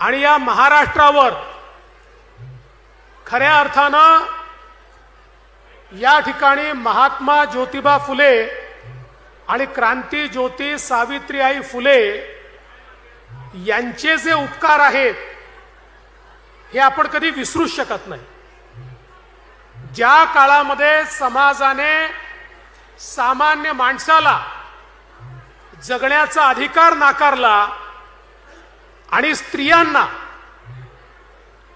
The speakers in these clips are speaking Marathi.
आणि या महाराष्ट्रावर खऱ्या अर्थानं या ठिकाणी महात्मा ज्योतिबा फुले आणि क्रांती ज्योती सावित्रीबाई फुले यांचे जे उपकार आहेत हे आपण कधी विसरूच शकत नाही. ज्या काळामध्ये समाजाने सामान्य माणसाला जगण्याचा अधिकार नाकारला आणि स्त्रियांना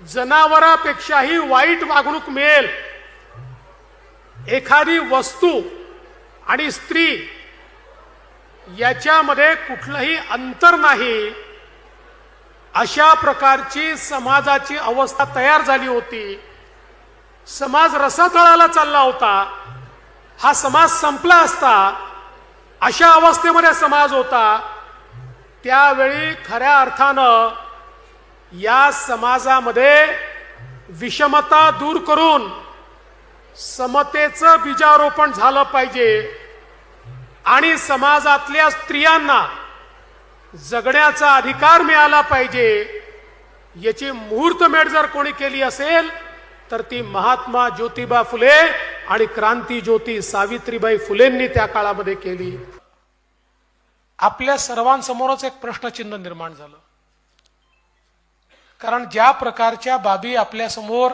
जनावरापेक्षाही वाईट वागणूक मिळेल. एखादी वस्तू आणि स्त्री याच्यामध्ये कुठलंही अंतर नाही. अशा प्रकारची समाजाची अवस्था तयार झाली होती. समाज रसातळाला चालला होता. हा समाज संपला असता. अशा अवस्थेमध्ये समाज होता. त्यावेळी खऱ्या अर्थानं या समाजामध्ये विषमता दूर करून समतेचं बीजारोपण झालं पाहिजे आणि समाजातल्या स्त्रियांना जगण्याचा अधिकार मिळाला पाहिजे याची मुहूर्तमेढ जर कोणी केली असेल तर ती महात्मा ज्योतिबा फुले आणि क्रांती ज्योती सावित्रीबाई फुलेंनी त्या काळामध्ये केली. आपल्या सर्वांसमोरच एक प्रश्नचिन्ह निर्माण झालं. कारण ज्या प्रकारच्या बाबी आपल्यासमोर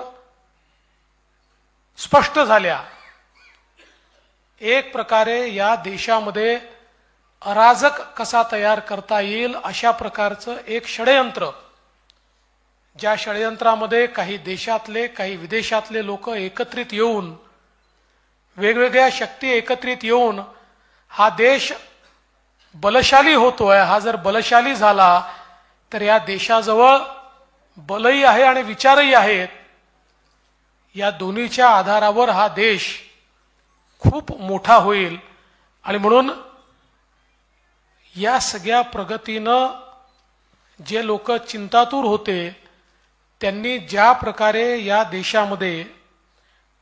स्पष्ट झाल्या एक प्रकारे या देशामध्ये अराजक कसा तयार करता येईल अशा प्रकारचं एक षडयंत्र ज्या षडयंत्रामध्ये काही देशातले काही विदेशातले लोक एकत्रित येऊन वेगवेगळ्या शक्ती एकत्रित येऊन हा देश बलशाली होतोय हा जर बलशाली झाला तर या देशाजवळ बलही आहे आणि विचारही आहेत. या दोन्हीच्या आधारावर हा देश खूप मोठा होईल. आणि म्हणून या सगळ्या प्रगतीनं जे लोक चिंतातूर होते त्यांनी ज्या प्रकारे या देशामध्ये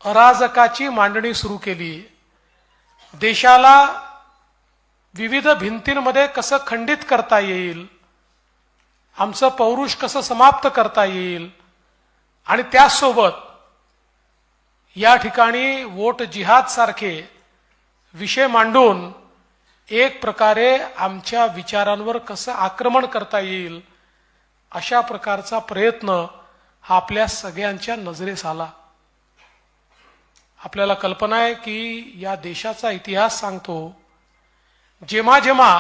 अराजकाची मांडणी सुरू केली देशाला विविध भिंतींमध्ये कसं खंडित करता येईल? आमचं पौरुष कसं समाप्त करता येईल? आणि त्याचसोबत या ठिकाणी वोट जिहाद सारखे विषय मांडून एक प्रकारे आमच्या विचारांवर कसं आक्रमण करता येईल अशा प्रकारचा प्रयत्न हा आपल्या सगळ्यांच्या नजरेस आला. आपल्याला कल्पना आहे की या देशाचा इतिहास सांगतो जेव्हा जेव्हा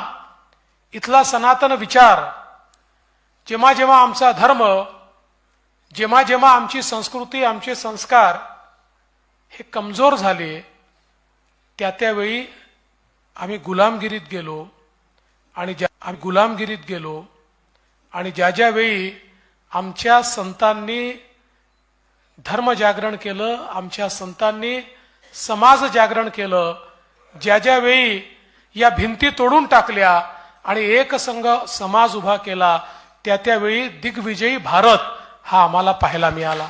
इथला सनातन विचार जेव्हा जेव्हा आमचा धर्म जेव्हा जेव्हा आमची संस्कृती आमचे संस्कार हे कमजोर झाले त्या त्यावेळी आम्ही गुलामगिरीत गेलो आणि ज्या आम्ही गुलामगिरीत गेलो आणि ज्या ज्यावेळी आमच्या संतांनी धर्म जागरण केलं आमच्या संतांनी समाज जागरण केलं ज्या ज्यावेळी या भिंती तोडून टाकल्या आणि एकसंघ समाज उभा केला. त्या त्यावेळी दिग्विजयी भारत हा आम्हाला पाहायला मिळाला.